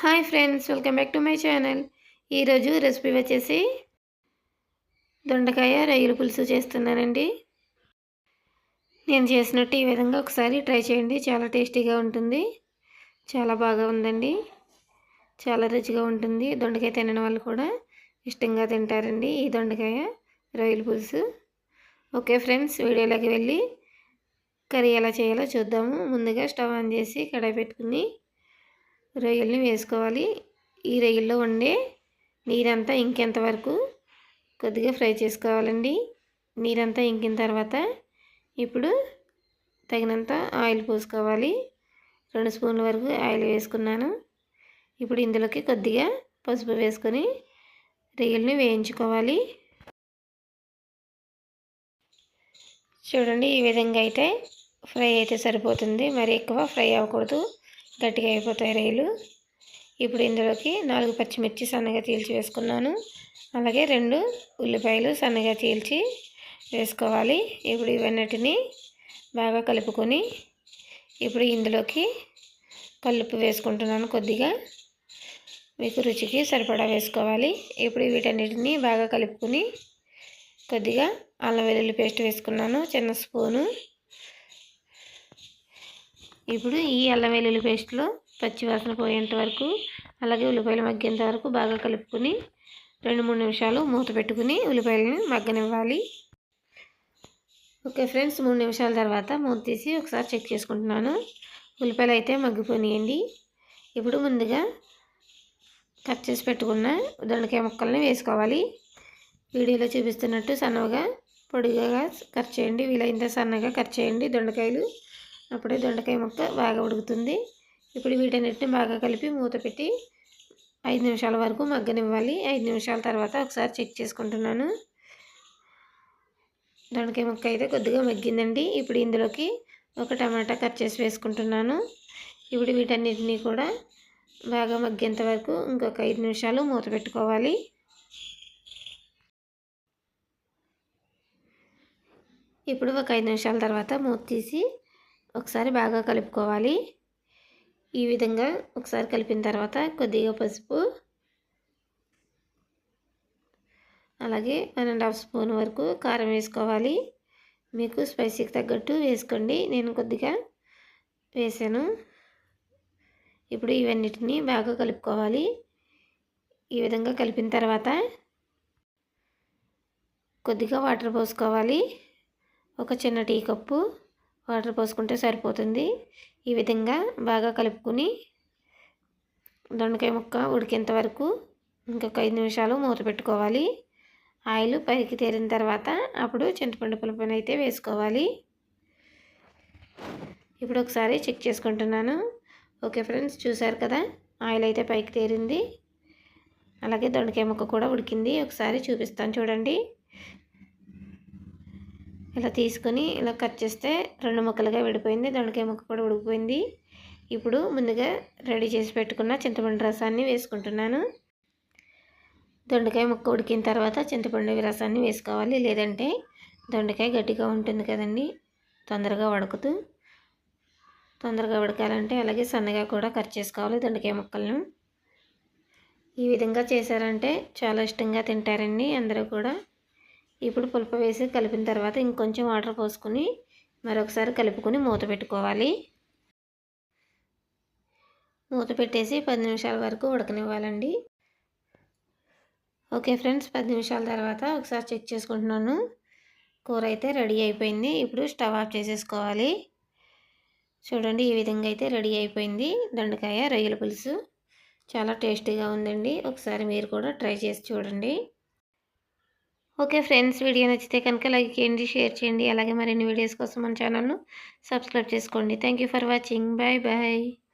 Hi friends welcome back to my channel. ఈరోజు recipe వచ్చేసి దొండకాయ రొయ్యల పులుసు చేస్తున్నానండి. నేను చేసినట్టు ఈ విధంగా ఒకసారి ట్రై చేయండి. చాలా టేస్టీగా ఉంటుంది. చాలా బాగా ఉందండి. చాలా రుచిగా ఉంటుంది. దొండకాయ తినడం వాళ్ళు కూడా ఇష్టంగా తింటారండి ఈ దొండకాయ రొయ్యల పులుసు. ఓకే ఫ్రెండ్స్ వీడియోలోకి వెళ్ళి కర్రీ ఎలా చేయాలో చూద్దాము. ముందుగా స్టవ్ ఆన్ చేసి కడాయి పెట్టుకుని రొయ్యల్ని వేసుకోవాలి. ఈ రొయ్యల్లో ఉండే నీరంతా ఇంకెంతవరకు కొద్దిగా ఫ్రై చేసుకోవాలండి. నీరంతా ఇంకిన తర్వాత ఇప్పుడు తగినంత ఆయిల్ పోసుకోవాలి. రెండు స్పూన్ల వరకు ఆయిల్ వేసుకున్నాను. ఇప్పుడు ఇందులోకి కొద్దిగా పసుపు వేసుకొని రొయ్యల్ని వేయించుకోవాలి. చూడండి ఈ విధంగా అయితే ఫ్రై అయితే సరిపోతుంది. మరి ఎక్కువ ఫ్రై అవ్వకూడదు. గట్టిగా అయిపోతాయి రైలు. ఇప్పుడు ఇందులోకి నాలుగు పచ్చిమిర్చి సన్నగా తీల్చి వేసుకున్నాను. అలాగే రెండు ఉల్లిపాయలు సన్నగా తీల్చి వేసుకోవాలి. ఇప్పుడు ఇవన్నిటిని బాగా కలుపుకొని ఇప్పుడు ఇందులోకి కలుపు వేసుకుంటున్నాను కొద్దిగా. మీకు రుచికి సరిపడా వేసుకోవాలి. ఇప్పుడు వీటన్నిటిని బాగా కలుపుకొని కొద్దిగా అల్లం వెల్లుల్లి పేస్ట్ వేసుకున్నాను. చిన్న స్పూను. ఇప్పుడు ఈ అల్లం వెల్లుల్లి పేస్ట్లో పచ్చివాసన పోయేంత వరకు అలాగే ఉల్లిపాయలు మగ్గేంత వరకు బాగా కలుపుకొని రెండు మూడు నిమిషాలు మూత పెట్టుకుని ఉల్లిపాయలను మగ్గనివ్వాలి. ఓకే ఫ్రెండ్స్ మూడు నిమిషాల తర్వాత మూత తీసి ఒకసారి చెక్ చేసుకుంటున్నాను. ఉల్లిపాయలు అయితే మగ్గిపోనియండి ఇప్పుడు ముందుగా కట్ చేసి పెట్టుకున్న దొండకాయ ముక్కల్ని వేసుకోవాలి. వీడియోలో చూపిస్తున్నట్టు సన్నగా పొడిగా కట్ చేయండి. వీలైనంత సన్నగా కట్ చేయండి దొండకాయలు. అప్పుడే దొండకాయ ముక్క బాగా ఉడుకుతుంది. ఇప్పుడు వీటన్నిటిని బాగా కలిపి మూత పెట్టి ఐదు నిమిషాల వరకు మగ్గనివ్వాలి. ఐదు నిమిషాల తర్వాత ఒకసారి చెక్ చేసుకుంటున్నాను. దొండకాయ ముక్క అయితే కొద్దిగా మగ్గిందండి. ఇప్పుడు ఇందులోకి ఒక టమాటా కట్ చేసి వేసుకుంటున్నాను. ఇప్పుడు వీటన్నిటిని కూడా బాగా మగ్గేంత వరకు ఇంకొక ఐదు నిమిషాలు మూత పెట్టుకోవాలి. ఇప్పుడు ఒక ఐదు నిమిషాల తర్వాత మూత తీసి ఒకసారి బాగా కలుపుకోవాలి. ఈ విధంగా ఒకసారి కలిపిన తర్వాత కొద్దిగా పసుపు అలాగే వన్ అండ్ హాఫ్ స్పూన్ వరకు కారం వేసుకోవాలి. మీకు స్పైసీకి తగ్గట్టు వేసుకోండి. నేను కొద్దిగా వేసాను. ఇప్పుడు ఇవన్నిటిని బాగా కలుపుకోవాలి. ఈ విధంగా కలిపిన తర్వాత కొద్దిగా వాటర్ పోసుకోవాలి. ఒక చిన్న టీ కప్పు వాటర్ పోసుకుంటే సరిపోతుంది. ఈ విధంగా బాగా కలుపుకుని దొండకాయ ముక్క ఉడికేంత వరకు ఇంకొక ఐదు నిమిషాలు మూత పెట్టుకోవాలి. ఆయిల్ పైకి తేరిన తర్వాత అప్పుడు చింతపండు పులుపుని అయితే వేసుకోవాలి. ఇప్పుడు ఒకసారి చెక్ చేసుకుంటున్నాను. ఓకే ఫ్రెండ్స్ చూసారు కదా? ఆయిల్ అయితే పైకి తేరింది. అలాగే దొండకాయ ముక్క కూడా ఉడికింది. ఒకసారి చూపిస్తాను చూడండి. ఇలా తీసుకొని ఇలా కట్ చేస్తే రెండు ముక్కలుగా విడిపోయింది. దొండకాయ ముక్క కూడా ఉడికిపోయింది. ఇప్పుడు ముందుగా రెడీ చేసి పెట్టుకున్న చింతపండు రసాన్ని వేసుకుంటున్నాను. దొండకాయ ముక్క ఉడికిన తర్వాత చింతపండు రసాన్ని వేసుకోవాలి. లేదంటే దొండకాయ గట్టిగా ఉంటుంది కదండి. తొందరగా ఉడకదు తొందరగా ఉడకాలంటే అలాగే సన్నగా కూడా కట్ చేసుకోవాలి దొండకాయ ముక్కలను. ఈ విధంగా చేశారంటే చాలా ఇష్టంగా తింటారండి అందరూ కూడా. ఇప్పుడు పులుపు వేసి కలిపిన తర్వాత ఇంకొంచెం వాటర్ పోసుకొని మరొకసారి కలుపుకొని మూత పెట్టుకోవాలి. మూత పెట్టేసి పది నిమిషాల వరకు ఉడకనివ్వాలండి. ఓకే ఫ్రెండ్స్ పది నిమిషాల తర్వాత ఒకసారి చెక్ చేసుకుంటున్నాను. కూర అయితే రెడీ అయిపోయింది. ఇప్పుడు స్టవ్ ఆఫ్ చేసేసుకోవాలి. చూడండి ఈ విధంగా అయితే రెడీ అయిపోయింది. దొండకాయ రొయ్యల పులుసు. చాలా టేస్టీగా ఉందండి. ఒకసారి మీరు కూడా ట్రై చేసి చూడండి. ఓకే ఫ్రెండ్స్ వీడియో నచ్చితే కనుక లైక్ చేయండి షేర్ చేయండి. అలాగే మరిన్ని వీడియోస్ కోసం మన ఛానల్ను సబ్స్క్రైబ్ చేసుకోండి. Thank for watching. Bye bye.